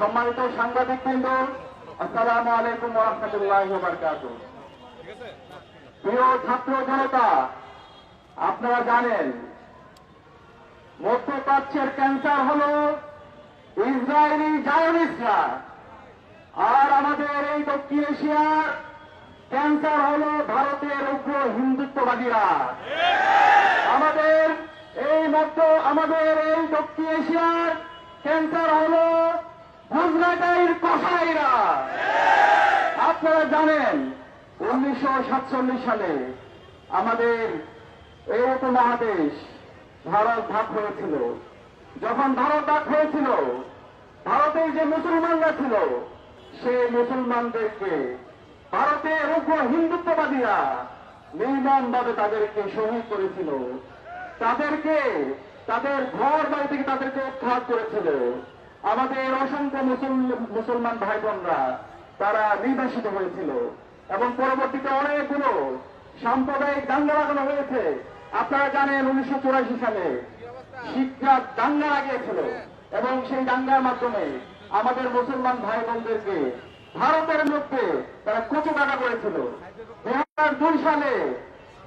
সম্মানিত সাংবাদিক বৃন্দ আসসালামু আলাইকুম রহমতুল্লাহ প্রিয় ছাত্র জনতা, আপনারা জানেন, মধ্যপ্রাচ্যের ক্যান্সার হল ইসরায়েলি জায়নিস্টরা। আর আমাদের এই দক্ষিণ এশিয়ার ক্যান্সার হল ভারতের উগ্র হিন্দুত্ববাদীরা। আমাদের এই মধ্য, আমাদের এই দক্ষিণ এশিয়ার ক্যান্সার হল গুজরাটাইর কসাইরা আপনারা জানেন, উনিশশো সাতচল্লিশ সালে আমাদের এই উপমহাদেশ ভারত ভাগ হয়েছিল। যখন ভারত ভাগ হয়েছিল, ভারতের যে মুসলমানরা ছিল, সেই মুসলমানদেরকে ভারতের উগ্র হিন্দুত্ববাদীরা নির্মমভাবে তাদেরকে শহীদ করেছিল। তাদেরকে, তাদের ঘর বাড়ি থেকে তাদেরকে উৎখাত করেছিল। আমাদের অসংখ্য মুসলমান ভাই বোনরা তারা নির্বাসিত হয়েছিল এবং পরবর্তীতে অনেকগুলো সাম্প্রদায়িক দাঙ্গা লাগানো হয়েছে। আপনারা জানেন উনিশশো চুরাশি সালে শিক্ষা দাঙ্গা লাগিয়েছিল এবং সেই দাঙ্গার মাধ্যমে আমাদের মুসলমান ভাই বোনদেরকে ভারতের মধ্যে তারা কচু কাটা করেছিল। দুই হাজার দুই সালে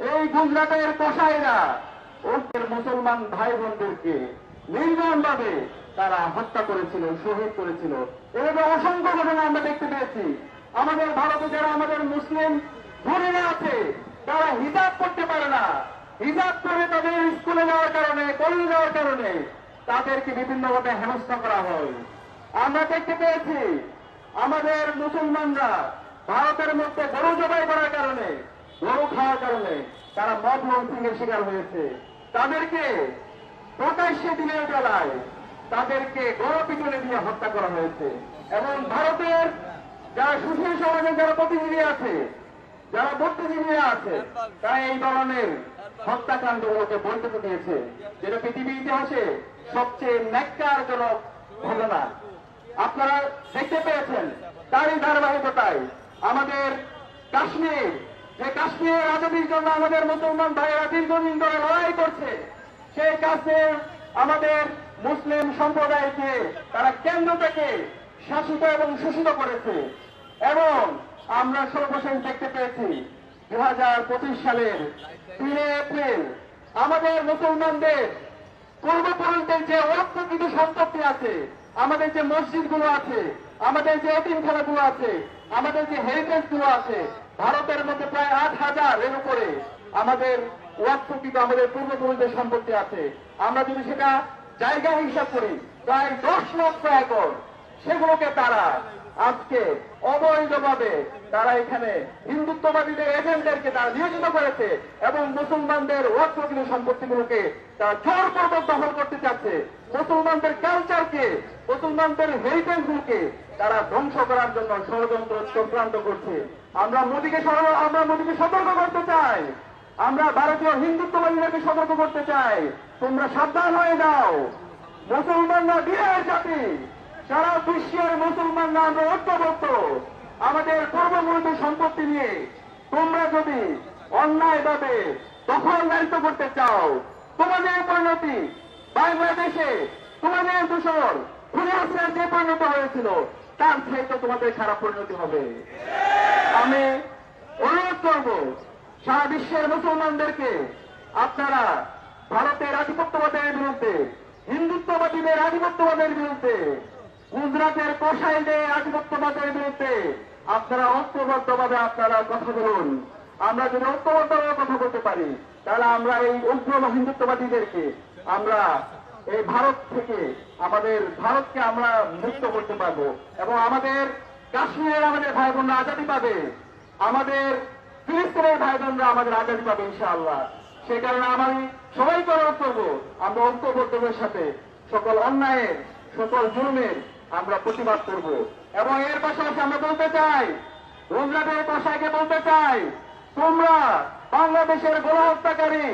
এই গুজরাটের কসাইরা ওদের মুসলমান ভাই বোনদেরকে নির্মমভাবে তারা হত্যা করেছিল, শহীদ করেছিল। এভাবে অসংখ্য ঘটনা আমরা দেখতে পেয়েছি। আমাদের ভারতে যারা আমাদের মুসলিম বোনেরা আছে, তারা হিজাব করতে পারে না। হিজাব করে তাদের স্কুলে যাওয়ার কারণে, কলেজে যাওয়ার কারণে তাদেরকে বিভিন্নভাবে হেনস্থা করা হয়। আমরা দেখতে পেয়েছি, আমাদের মুসলমানরা ভারতের মধ্যে গরু জবাই করার কারণে, গরু খাওয়ার কারণে তারা মদ এর শিকার হয়েছে। তাদেরকে প্রকাশ্যে দিনের বেলায় তাদেরকে গণপিটনে দিয়ে হত্যা করা হয়েছে। এবং ভারতের যারা সুশীল সমাজের যারা প্রতিনিধি আছে, যারা বুদ্ধিজীবীরা আছে, তারা এই ধরনের হত্যাকাণ্ডগুলোকে বৈঠক দিয়েছে যেটা পৃথিবীর ইতিহাসে সবচেয়ে ন্যাক্কারজনক ঘটনা। আপনারা দেখতে পেয়েছেন তারই ধারাবাহিকতায় আমাদের কাশ্মীর, যে কাশ্মীরের আজাদির জন্য আমাদের মুসলমান ভাইয়েরা দীর্ঘদিন ধরে লড়াই করছে, সেই কাশ্মীর আমাদের মুসলিম সম্প্রদায়কে তারা কেন্দ্র থেকে শাসিত এবং শোষিত করেছে। এবং আমরা সর্বশেষ দেখতে পেয়েছি দু হাজার পঁচিশ সালের তিনে এপ্রিল আমাদের মুসলমানদের পূর্বপুরুষদের যে অর্থকৃত সম্পত্তি আছে, আমাদের যে মসজিদগুলো আছে, আমাদের যে এতিমখানাগুলো আছে, আমাদের যে হেরিটেজগুলো আছে, ভারতের মধ্যে প্রায় আট হাজার এর উপরে আমাদের ওয়াক্তকৃত আমাদের পূর্বপুরুষদের সম্পত্তি আছে। আমরা যদি সেটা জায়গা হিসাব করি, প্রায় দশ লক্ষ একর। সেগুলোকে তারা আজকে অবৈধভাবে তারা এখানে হিন্দুত্ববাদীদের এজেন্টদেরকে তারা নিয়োজিত করেছে এবং মুসলমানদের ওয়াক্তকৃত সম্পত্তিগুলোকে তারা জোরপূর্বক দখল করতে চাচ্ছে। মুসলমানদের কালচারকে মুসলমানদের হেরিটেজগুলোকে তারা ধ্বংস করার জন্য ষড়যন্ত্র চক্রান্ত করছে। আমরা মোদীকে আমরা মোদীকে সতর্ক করতে চাই। আমরা ভারতীয় হিন্দুত্ববাদীদেরকে সতর্ক করতে চাই। তোমরা সাবধান হয়ে যাও। মুসলমানরা বিয়ের জাতি। সারা বিশ্বের মুসলমানরা আমরা ঐক্যবদ্ধ। আমাদের পূর্ববর্তী সম্পত্তি নিয়ে তোমরা যদি অন্যায়ভাবে দখল দায়িত্ব করতে চাও, তোমাদের পরিণতি বাংলাদেশে তোমাদের দূষণ খুলে আসার যে পরিণত হয়েছিল, তার থেকে তোমাদের খারাপ পরিণতি হবে। আমি অনুরোধ করব, সারা বিশ্বের মুসলমানদেরকে আপনারা ভারতের আধিপত্যবাদের বিরুদ্ধে, হিন্দুত্ববাদীদের আধিপত্যবাদের বিরুদ্ধে, গুজরাটের কসাইদের আধিপত্যবাদের বিরুদ্ধে আপনারা ঐক্যবদ্ধভাবে আপনারা কথা বলুন। আমরা যদি ঐক্যবদ্ধভাবে কথা বলতে পারি, তাহলে আমরা এই উগ্র হিন্দুত্ববাদীদেরকে, আমরা এই ভারত থেকে, আমাদের ভারতকে আমরা মুক্ত করতে পারব। এবং আমাদের কাশ্মীরের আমাদের ভাই বোনরা আজাদি পাবে। আমাদের ফিলিস্তিনের ভাই বোনরা আমাদের আজাদি পাবে, ইনশাআল্লাহ। সে কারণে আমি সবাইকে অনুরোধ করব, আমরা ঐক্যবদ্ধের সাথে সকল অন্যায়ের, সকল জুলুমের আমরা প্রতিবাদ করব। এবং এর পাশাপাশি আমরা বলতে চাই গুজরাটের কষাইকে বলতে চাই, তোমরা বাংলাদেশের গোলা হত্যাকারী,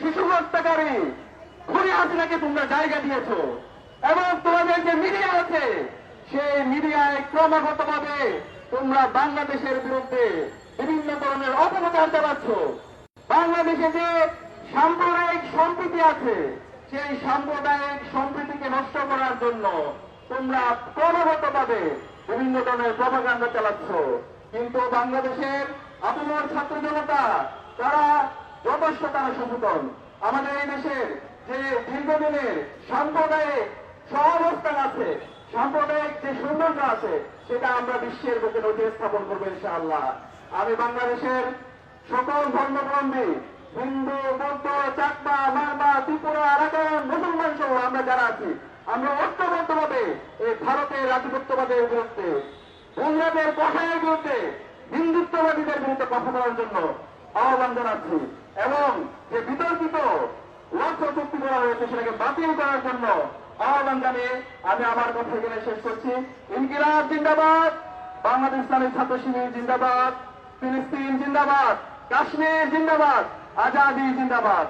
শিশু হত্যাকারী, খুনি হাসিনাকে তোমরা জায়গা দিয়েছ। এবং তোমাদের যে মিডিয়া আছে, সেই মিডিয়ায় ক্রমাগতভাবে তোমরা বাংলাদেশের বিরুদ্ধে বিভিন্ন ধরনের অপপ্রচার চালাচ্ছ। বাংলাদেশে যে সাম্প্রদায়িক সম্প্রীতি আছে, সেই সাম্প্রদায়িক সম্প্রীতিকে নষ্ট করার জন্য তোমরা ক্রমাগত ভাবে বিভিন্ন ধরনের প্রভাকাণ্ডা চালাচ্ছ। কিন্তু বাংলাদেশের আপনার ছাত্র জনতা, তারা যথেষ্ট তারা সচেতন। আমাদের এই দেশের যে দীর্ঘদিনের সাম্প্রদায়িক সহাবস্থান আছে, সাম্প্রদায়িক যে সৌন্দর্য আছে, সেটা আমরা বিশ্বের বুকে নজির স্থাপন করব ইনশাআল্লাহ। আমি বাংলাদেশের সকল ধর্মাবলম্বী হিন্দু, বৌদ্ধ, চাকমা, মারমা, ত্রিপুরা, আরাকান, মুসলমান সহ আমরা যারা আছি, আমরা ঐক্যবদ্ধভাবে এই ভারতের আধিপত্যবাদের বিরুদ্ধে ইংরেজের কষায়ের বিরুদ্ধে, হিন্দুত্ববাদীদের বিরুদ্ধে কথা বলার জন্য আহ্বান জানাচ্ছি এবং যে বিতর্কিত লক্ষ্য চুক্তি করা হয়েছে সেটাকে বাতিল করার জন্য আহ্বান জানিয়ে আমি আমার কথা এখানে শেষ করছি। ইনকিলাব জিন্দাবাদ, বাংলাদেশ ইসলামী ছাত্র শিবির জিন্দাবাদ, ফিলিস্তিন জিন্দাবাদ। কাশ্মীর জিন্দাবাদ আজাদি জিন্দাবাদ।